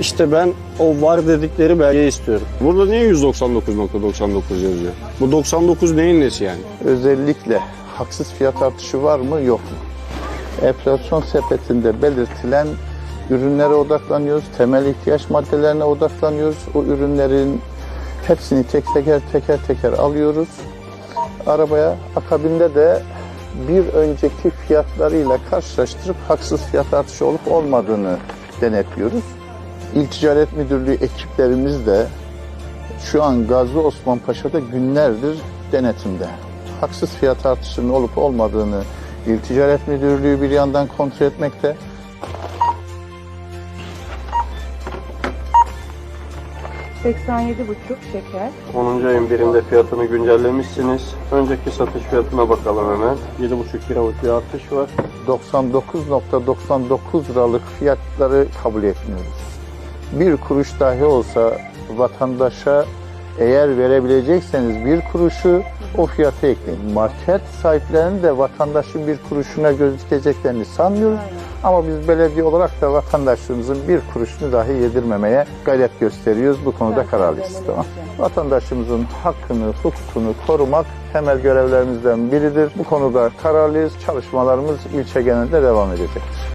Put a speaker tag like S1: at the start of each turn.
S1: İşte ben o var dedikleri belgeyi istiyorum. Burada niye 199.99 yazıyor? Bu 99 neyin nesi yani?
S2: Özellikle haksız fiyat artışı var mı yok mu? Enflasyon sepetinde belirtilen ürünlere odaklanıyoruz. Temel ihtiyaç maddelerine odaklanıyoruz. O ürünlerin hepsini tek teker teker teker alıyoruz arabaya. Akabinde de bir önceki fiyatlarıyla karşılaştırıp haksız fiyat artışı olup olmadığını denetliyoruz. İl Ticaret Müdürlüğü ekiplerimiz de şu an Gazi Osman Paşa'da günlerdir denetimde. Haksız fiyat artışının olup olmadığını İl Ticaret Müdürlüğü bir yandan kontrol etmekte.
S3: buçuk şeker.
S1: 10. ayın birinde fiyatını güncellemişsiniz. Önceki satış fiyatına bakalım hemen. 7,5 liralık bir artış var.
S2: 99.99 liralık fiyatları kabul etmiyoruz. Bir kuruş dahi olsa vatandaşa eğer verebilecekseniz bir kuruşu o fiyata ekleyin. Market sahiplerinin de vatandaşın bir kuruşuna göz dikeceklerini sanmıyoruz. Ama biz belediye olarak da vatandaşlarımızın bir kuruşunu dahi yedirmemeye gayret gösteriyoruz. Bu konuda kararlıyız. Tamam. Vatandaşımızın hakkını, hukukunu korumak temel görevlerimizden biridir. Bu konuda kararlıyız. Çalışmalarımız ilçe genelinde devam edecektir.